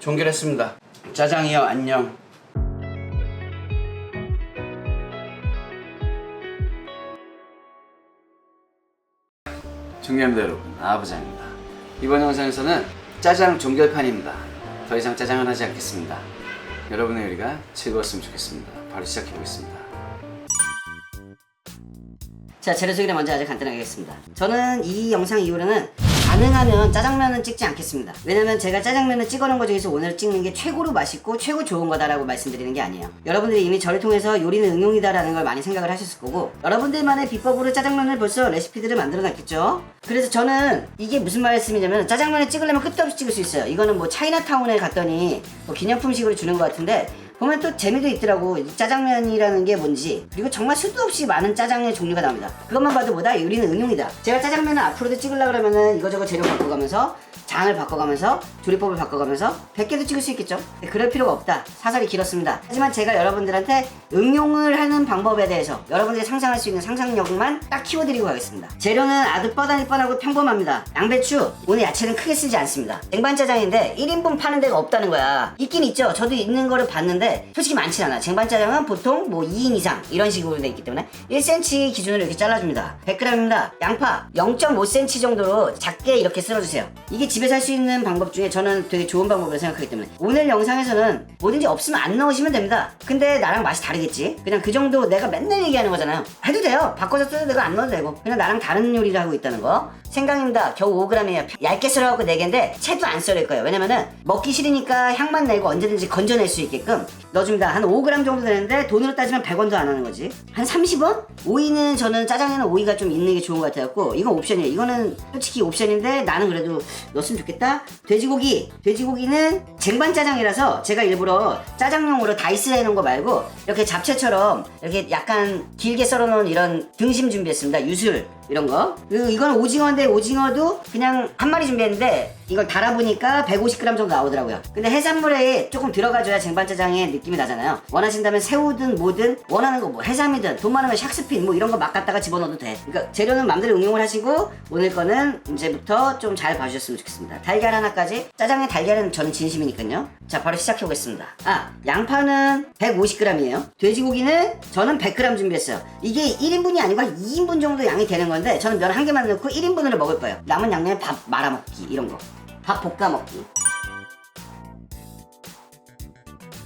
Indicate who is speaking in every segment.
Speaker 1: 종결했습니다. 짜장이요 안녕. 중요합니다 여러분 아부장입니다. 이번 영상에서는 짜장 종결판입니다. 더 이상 짜장은 하지 않겠습니다. 여러분의 요리가 즐거웠으면 좋겠습니다. 바로 시작해 보겠습니다.
Speaker 2: 자, 재료 소개를 먼저 아주 간단하게 하겠습니다. 저는 이 영상 이후로는 가능하면 짜장면은 찍지 않겠습니다. 왜냐면 제가 짜장면을 찍어놓은 것 중에서 오늘 찍는 게 최고로 맛있고 최고 좋은 거다라고 말씀드리는 게 아니에요. 여러분들이 이미 저를 통해서 요리는 응용이다라는 걸 많이 생각을 하셨을 거고 여러분들만의 비법으로 짜장면을 벌써 레시피들을 만들어 놨겠죠? 그래서 저는 이게 무슨 말씀이냐면 짜장면을 찍으려면 끝도 없이 찍을 수 있어요. 이거는 뭐 차이나타운에 갔더니 뭐 기념품식으로 주는 것 같은데 보면 또 재미도 있더라고. 이 짜장면이라는 게 뭔지. 그리고 정말 수도 없이 많은 짜장의 종류가 나옵니다. 그것만 봐도 뭐다? 요리는 응용이다. 제가 짜장면을 앞으로도 찍으려고 그러면은 이거저거 재료 바꿔가면서 장을 바꿔가면서 조리법을 바꿔가면서 100개도 찍을 수 있겠죠? 그럴 필요가 없다. 사설이 길었습니다. 하지만 제가 여러분들한테 응용을 하는 방법에 대해서 여러분들이 상상할 수 있는 상상력만 딱 키워드리고 가겠습니다. 재료는 아주 뻔하고 평범합니다. 양배추, 오늘 야채는 크게 쓰지 않습니다. 쟁반짜장인데 1인분 파는 데가 없다는 거야. 있긴 있죠. 저도 있는 거를 봤는데 솔직히 많진 않아. 쟁반짜장은 보통 뭐 2인 이상 이런 식으로 돼 있기 때문에 1cm 기준으로 이렇게 잘라줍니다. 100g입니다. 양파 0.5cm 정도로 작게 이렇게 썰어주세요. 이게 집에서 할 수 있는 방법 중에 저는 되게 좋은 방법이라고 생각하기 때문에 오늘 영상에서는 뭐든지 없으면 안 넣으시면 됩니다. 근데 나랑 맛이 다르겠지. 그냥 그 정도 내가 맨날 얘기하는 거잖아요. 해도 돼요. 바꿔서 써도 되고 안 넣어도 되고 그냥 나랑 다른 요리를 하고 있다는 거. 생강입니다. 겨우 5g이에요. 얇게 썰어갖고 4개인데 채도 안 썰을 거예요. 왜냐면은 먹기 싫으니까 향만 내고 언제든지 건져낼 수 있게끔 넣어줍니다. 한 5g 정도 되는데 돈으로 따지면 100원도 안 하는 거지. 한 30원? 오이는 저는 짜장에는 오이가 좀 있는 게 좋은 것 같아갖고 이건 옵션이에요. 이거는 솔직히 옵션인데 나는 그래도 넣었 으면 좋겠다. 돼지고기. 돼지고기는 쟁반 짜장이라서 제가 일부러 짜장용으로 다이스 해놓은 거 말고 이렇게 잡채처럼 이렇게 약간 길게 썰어놓은 이런 등심 준비했습니다. 유술 이런 거. 그리고 이건 오징어인데 오징어도 그냥 한 마리 준비했는데 이걸 달아보니까 150g 정도 나오더라고요. 근데 해산물에 조금 들어가줘야 쟁반짜장의 느낌이 나잖아요. 원하신다면 새우든 뭐든 원하는 거 뭐 해삼이든 돈 많으면 샥스핀 뭐 이런 거 막 갖다가 집어넣어도 돼. 그러니까 재료는 마음대로 응용을 하시고 오늘 거는 이제부터 좀 잘 봐주셨으면 좋겠습니다. 달걀 하나까지. 짜장의 달걀은 저는 진심이니까요. 자 바로 시작해 보겠습니다. 아 양파는 150g이에요. 돼지고기는 저는 100g 준비했어요. 이게 1인분이 아니고 한 2인분 정도 양이 되는 건데 저는 면 한 개만 넣고 1인분으로 먹을 거예요. 남은 양념에 밥 말아 먹기 이런 거. 밥 볶아 먹기.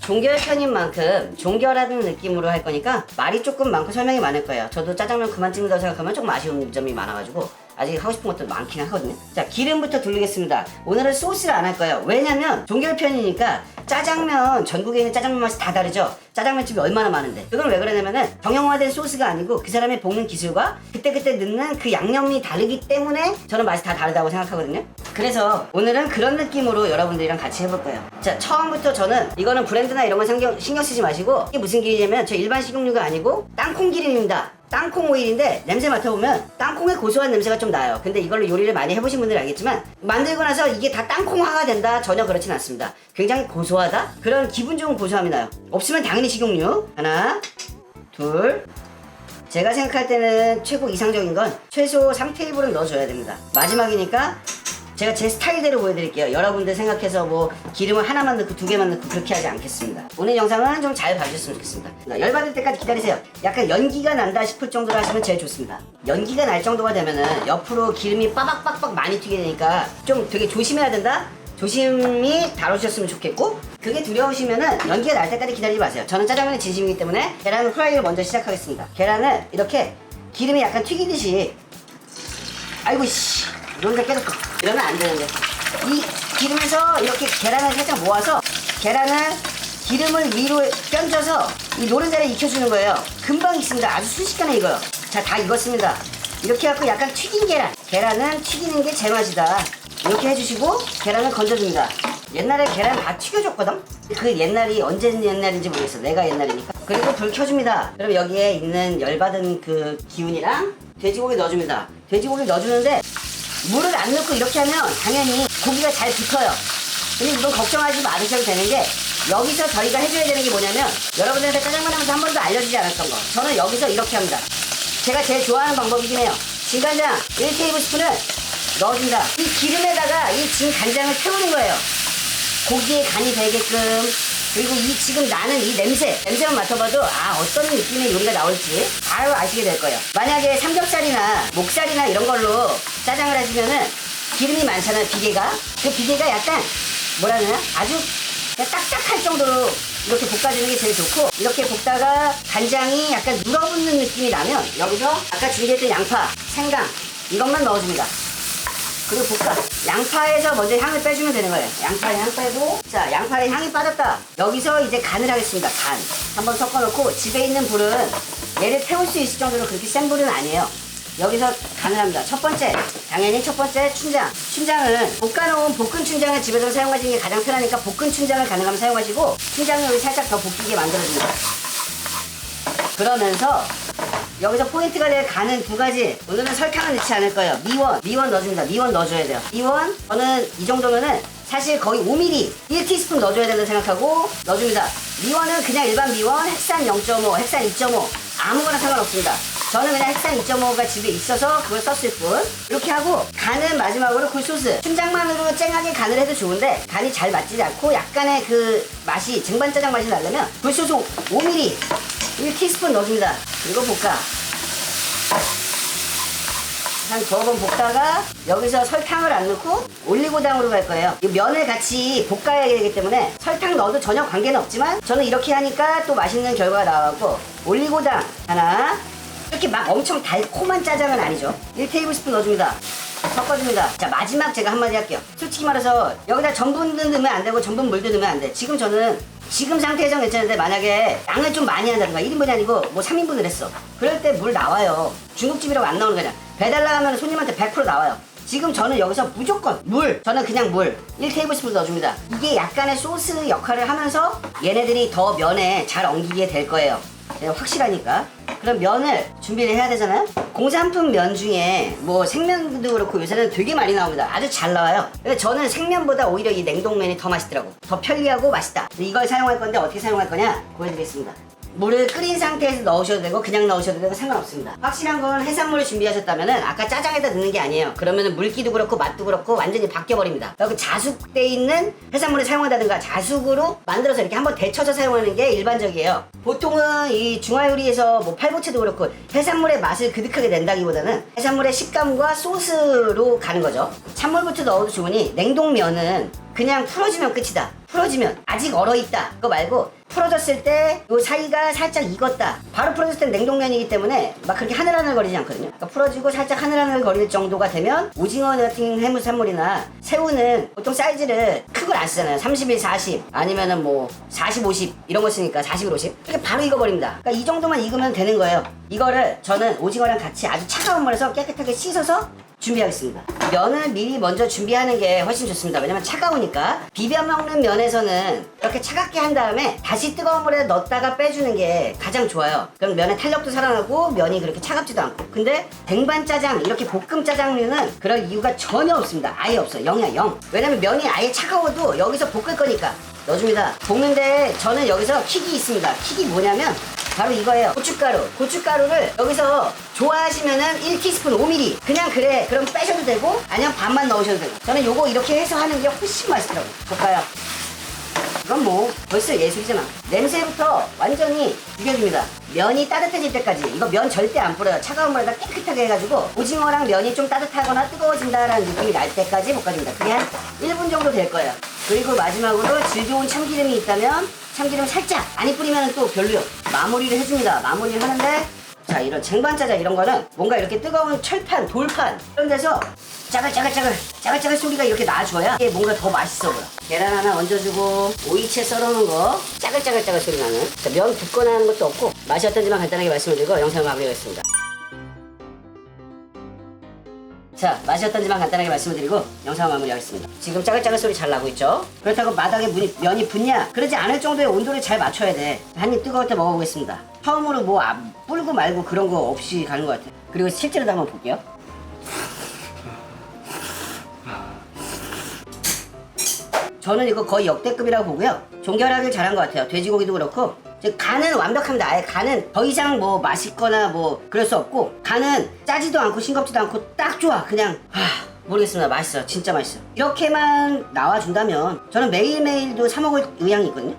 Speaker 2: 종결 편인 만큼 종결하는 느낌으로 할 거니까 말이 조금 많고 설명이 많을 거예요. 저도 짜장면 그만 찍는다고 생각하면 조금 아쉬운 점이 많아가지고 아직 하고 싶은 것도 많긴 하거든요. 자 기름부터 둘리겠습니다. 오늘은 소스를 안 할 거예요. 왜냐면 종결편이니까 짜장면 전국에 있는 짜장면 맛이 다 다르죠. 짜장면집이 얼마나 많은데 그건 왜 그러냐면은 정형화된 소스가 아니고 그 사람의 볶는 기술과 그때그때 넣는 그 양념이 다르기 때문에 저는 맛이 다 다르다고 생각하거든요. 그래서 오늘은 그런 느낌으로 여러분들이랑 같이 해볼 거예요. 자 처음부터 저는 이거는 브랜드나 이런 건 신경, 신경 쓰지 마시고 이게 무슨 기름이냐면 저 일반 식용유가 아니고 땅콩 기름입니다. 땅콩 오일인데 냄새 맡아보면 땅콩의 고소한 냄새가 좀 나요. 근데 이걸로 요리를 많이 해보신 분들은 알겠지만 만들고 나서 이게 다 땅콩화가 된다 전혀 그렇진 않습니다. 굉장히 고소하다 그런 기분 좋은 고소함이 나요. 없으면 당연히 식용유 하나 둘 제가 생각할 때는 최고 이상적인 건 최소 3테이블은 넣어줘야 됩니다. 마지막이니까 제가 제 스타일대로 보여드릴게요. 여러분들 생각해서 뭐 기름을 하나만 넣고 두 개만 넣고 그렇게 하지 않겠습니다. 오늘 영상은 좀 잘 봐주셨으면 좋겠습니다. 열받을 때까지 기다리세요. 약간 연기가 난다 싶을 정도로 하시면 제일 좋습니다. 연기가 날 정도가 되면은 옆으로 기름이 빠박빠박 많이 튀게 되니까 좀 되게 조심해야 된다? 조심히 다루셨으면 좋겠고 그게 두려우시면은 연기가 날 때까지 기다리지 마세요. 저는 짜장면의 진심이기 때문에 계란 후라이를 먼저 시작하겠습니다. 계란을 이렇게 기름이 약간 튀기듯이 아이고 씨 노른자 깨졌다 이러면 안 되는데. 이 기름에서 이렇게 계란을 살짝 모아서 계란을 기름을 위로 던져서 이 노른자를 익혀주는 거예요. 금방 익습니다. 아주 순식간에 익어요. 자 다 익었습니다. 이렇게 해갖고 약간 튀긴 계란. 계란은 튀기는 게 제맛이다. 이렇게 해주시고 계란을 건져줍니다. 옛날에 계란 다 튀겨줬거든? 그 옛날이 언제 옛날인지 모르겠어. 내가 옛날이니까. 그리고 불 켜줍니다. 그럼 여기에 있는 열받은 그 기운이랑 돼지고기 넣어줍니다. 돼지고기 넣어주는데 물을 안 넣고 이렇게 하면 당연히 고기가 잘 붙어요. 근데 이건 걱정하지 않으셔도 되는 게 여기서 저희가 해줘야 되는 게 뭐냐면 여러분들한테 짜장면 하면서 한 번도 알려주지 않았던 거 저는 여기서 이렇게 합니다. 제가 제일 좋아하는 방법이긴 해요. 진간장 1테이블 스푼을 넣어준다. 이 기름에다가 이 진간장을 태우는 거예요. 고기에 간이 되게끔 그리고 이 지금 나는 이 냄새 냄새만 맡아봐도 아 어떤 느낌의 요리가 나올지 바로 아시게 될 거예요. 만약에 삼겹살이나 목살이나 이런 걸로 짜장을 하시면은 기름이 많잖아요 비계가. 그 비계가 약간 뭐라 그러나 아주 딱딱할 정도로 이렇게 볶아주는 게 제일 좋고 이렇게 볶다가 간장이 약간 눌어붙는 느낌이 나면 여기서 아까 준비했던 양파, 생강 이것만 넣어줍니다 그리고 볶아. 양파에서 먼저 향을 빼주면 되는 거예요. 양파에 향 빼고, 자, 양파에 향이 빠졌다. 여기서 이제 간을 하겠습니다. 간. 한번 섞어놓고, 집에 있는 불은 얘를 태울 수 있을 정도로 그렇게 센 불은 아니에요. 여기서 간을 합니다. 첫 번째, 당연히 첫 번째, 춘장. 춘장은 볶아놓은 볶은 춘장을 집에서 사용하시는 게 가장 편하니까 볶은 춘장을 가능하면 사용하시고, 춘장을 살짝 더 볶이게 만들어줍니다. 그러면서 여기서 포인트가 될 간은 두 가지. 오늘은 설탕을 넣지 않을 거예요. 미원, 미원 넣어줍니다. 미원 넣어줘야 돼요. 미원, 저는 이 정도면은 사실 거의 5mm, 1티스푼 넣어줘야 된다고 생각하고 넣어줍니다. 미원은 그냥 일반 미원, 헥산 0.5, 헥산 2.5 아무거나 상관없습니다. 저는 그냥 헥산 2.5가 집에 있어서 그걸 썼을 뿐. 이렇게 하고 간은 마지막으로 굴소스. 춘장만으로 쨍하게 간을 해도 좋은데 간이 잘 맞지 않고 약간의 그 맛이 쟁반짜장 맛이 나려면 굴소스 5mm 1티스푼 넣어줍니다. 그리고 볶아. 한 두어 번 볶다가 여기서 설탕을 안 넣고 올리고당으로 갈 거예요. 이 면을 같이 볶아야 되기 때문에 설탕 넣어도 전혀 관계는 없지만 저는 이렇게 하니까 또 맛있는 결과가 나와갖고 올리고당 하나 이렇게 막 엄청 달콤한 짜장은 아니죠. 1테이블스푼 넣어줍니다. 섞어줍니다. 자 마지막 제가 한마디 할게요. 솔직히 말해서 여기다 전분도 넣으면 안 되고 전분 물도 넣으면 안 돼. 지금 저는 지금 상태에서 괜찮은데 만약에 양을 좀 많이 한다든가 1인분이 아니고 뭐 3인분을 했어. 그럴 때 물 나와요. 중국집이라고 안 나오는 거냐. 배달 나가면 손님한테 100% 나와요. 지금 저는 여기서 무조건 물. 저는 그냥 물. 1테이블스푼 넣어줍니다. 이게 약간의 소스 역할을 하면서 얘네들이 더 면에 잘 엉기게 될 거예요. 확실하니까. 그럼 면을 준비를 해야 되잖아요? 공산품 면 중에 뭐 생면도 그렇고 요새는 되게 많이 나옵니다. 아주 잘 나와요. 근데 저는 생면보다 오히려 이 냉동면이 더 맛있더라고. 더 편리하고 맛있다. 이걸 사용할 건데 어떻게 사용할 거냐? 보여드리겠습니다. 물을 끓인 상태에서 넣으셔도 되고 그냥 넣으셔도 되고 상관없습니다. 확실한 건 해산물을 준비하셨다면 은 아까 짜장에다 넣는 게 아니에요. 그러면 은 물기도 그렇고 맛도 그렇고 완전히 바뀌어버립니다. 여기 자숙돼 있는 해산물을 사용한다든가 자숙으로 만들어서 이렇게 한번 데쳐서 사용하는 게 일반적이에요. 보통은 이 중화요리에서 뭐 팔보채도 그렇고 해산물의 맛을 그득하게 낸다기보다는 해산물의 식감과 소스로 가는 거죠. 찬물부터 넣어도 좋으니 냉동면은 그냥 풀어주면 끝이다. 풀어주면 아직 얼어있다. 그거 말고 풀어졌을 때요 사이가 살짝 익었다. 바로 풀어졌을 땐 냉동면이기 때문에 막 그렇게 하늘하늘 거리지 않거든요. 그러니까 풀어지고 살짝 하늘하늘 거릴 정도가 되면 오징어 같은 해물산물이나 새우는 보통 사이즈를 크고 안 쓰잖아요. 31, 40 아니면은 뭐 40, 50 이런 거 쓰니까 41, 50 이렇게 바로 익어버립니다. 그러니까 이 정도만 익으면 되는 거예요. 이거를 저는 오징어랑 같이 아주 차가운 물에서 깨끗하게 씻어서 준비하겠습니다. 면을 미리 먼저 준비하는 게 훨씬 좋습니다. 왜냐면 차가우니까 비벼 먹는 면에서는 이렇게 차갑게 한 다음에 다시 뜨거운 물에 넣었다가 빼주는 게 가장 좋아요. 그럼 면의 탄력도 살아나고 면이 그렇게 차갑지도 않고. 근데 쟁반 짜장 이렇게 볶음 짜장류는 그럴 이유가 전혀 없습니다. 아예 없어요. 0이야 0. 왜냐면 면이 아예 차가워도 여기서 볶을 거니까 넣어줍니다. 볶는데 저는 여기서 킥이 있습니다. 킥이 뭐냐면 바로 이거예요. 고춧가루. 고춧가루를 여기서 좋아하시면은 1티스푼 5mm. 그냥 그래. 그럼 빼셔도 되고, 아니면 반만 넣으셔도 되고. 저는 요거 이렇게 해서 하는 게 훨씬 맛있더라고요. 볼까요? 이건 뭐 벌써 예술이잖아. 냄새부터 완전히 죽여줍니다. 면이 따뜻해질 때까지. 이거 면 절대 안 뿌려요. 차가운 물에다 깨끗하게 해가지고 오징어랑 면이 좀 따뜻하거나 뜨거워진다라는 느낌이 날 때까지 볶아줍니다. 그게 한 1분 정도 될 거예요. 그리고 마지막으로 질 좋은 참기름이 있다면 참기름 살짝 많이 뿌리면 또 별로요. 마무리를 해줍니다. 마무리를 하는데 자 이런 쟁반짜장 이런 거는 뭔가 이렇게 뜨거운 철판, 돌판 이런 데서 짜글짜글짜글 짜글짜글 소리가 이렇게 나줘야 이게 뭔가 더 맛있어 보여. 계란 하나 얹어주고 오이채 썰어놓은 거 짜글짜글짜글 소리 나는 자, 면 붓거나 하는 것도 없고 맛이 어떤지만 간단하게 말씀을 드리고 영상을 마무리하겠습니다. 자, 맛이 어떤지만 간단하게 말씀을 드리고 영상 마무리하겠습니다. 지금 짜글짜글 소리 잘 나고 있죠? 그렇다고 바닥에 문이, 면이 붙냐? 그러지 않을 정도의 온도를 잘 맞춰야 돼. 한 입 뜨거울 때 먹어보겠습니다. 처음으로 뭐 아, 불고 말고 그런 거 없이 가는 것 같아요. 그리고 실제로도 한번 볼게요. 저는 이거 거의 역대급이라고 보고요. 종결하길 잘한 것 같아요. 돼지고기도 그렇고. 즉, 간은 완벽합니다. 아예 간은 더 이상 뭐 맛있거나 뭐 그럴 수 없고, 간은 짜지도 않고 싱겁지도 않고 딱 좋아. 그냥, 하, 모르겠습니다. 맛있어요. 진짜 맛있어요. 이렇게만 나와준다면 저는 매일매일도 사 먹을 의향이 있거든요.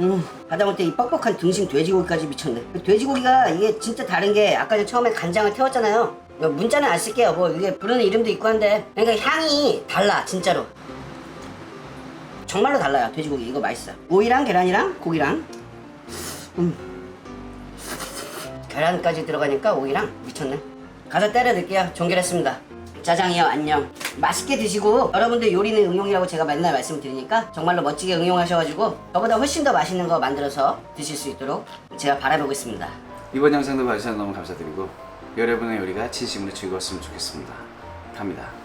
Speaker 2: 음, 받아 먹을 때이 뻑뻑한 등심 돼지고기까지 미쳤네. 그 돼지고기가 이게 진짜 다른 게 아까 전 처음에 간장을 태웠잖아요. 문자는 안 쓸게요. 뭐 이게 부르는 이름도 있고 한데 그러니까 향이 달라 진짜로. 정말로 달라요 돼지고기 이거 맛있어요. 오이랑 계란이랑 고기랑 음. 계란까지 들어가니까 오이랑 미쳤네. 가서 때려 넣을게요. 종결했습니다. 짜장이요 안녕. 맛있게 드시고 여러분들 요리는 응용이라고 제가 맨날 말씀드리니까 정말로 멋지게 응용하셔가지고 저보다 훨씬 더 맛있는 거 만들어서 드실 수 있도록 제가 바라보고 있습니다.
Speaker 1: 이번 영상도 봐주셔서 너무 감사드리고 여러분의 요리가 진심으로 즐거웠으면 좋겠습니다. 갑니다.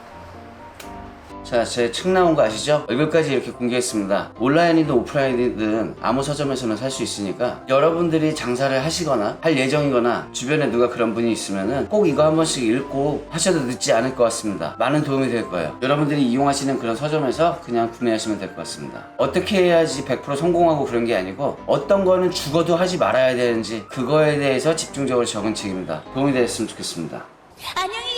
Speaker 1: 자, 제 책 나온 거 아시죠? 얼굴까지 이렇게 공개했습니다. 온라인이든 오프라인이든 아무 서점에서는 살수 있으니까 여러분들이 장사를 하시거나 할 예정이거나 주변에 누가 그런 분이 있으면은 꼭 이거 한 번씩 읽고 하셔도 늦지 않을 것 같습니다. 많은 도움이 될 거예요. 여러분들이 이용하시는 그런 서점에서 그냥 구매하시면 될 것 같습니다. 어떻게 해야지 100% 성공하고 그런 게 아니고 어떤 거는 죽어도 하지 말아야 되는지 그거에 대해서 집중적으로 적은 책입니다. 도움이 되셨으면 좋겠습니다.
Speaker 3: 안녕히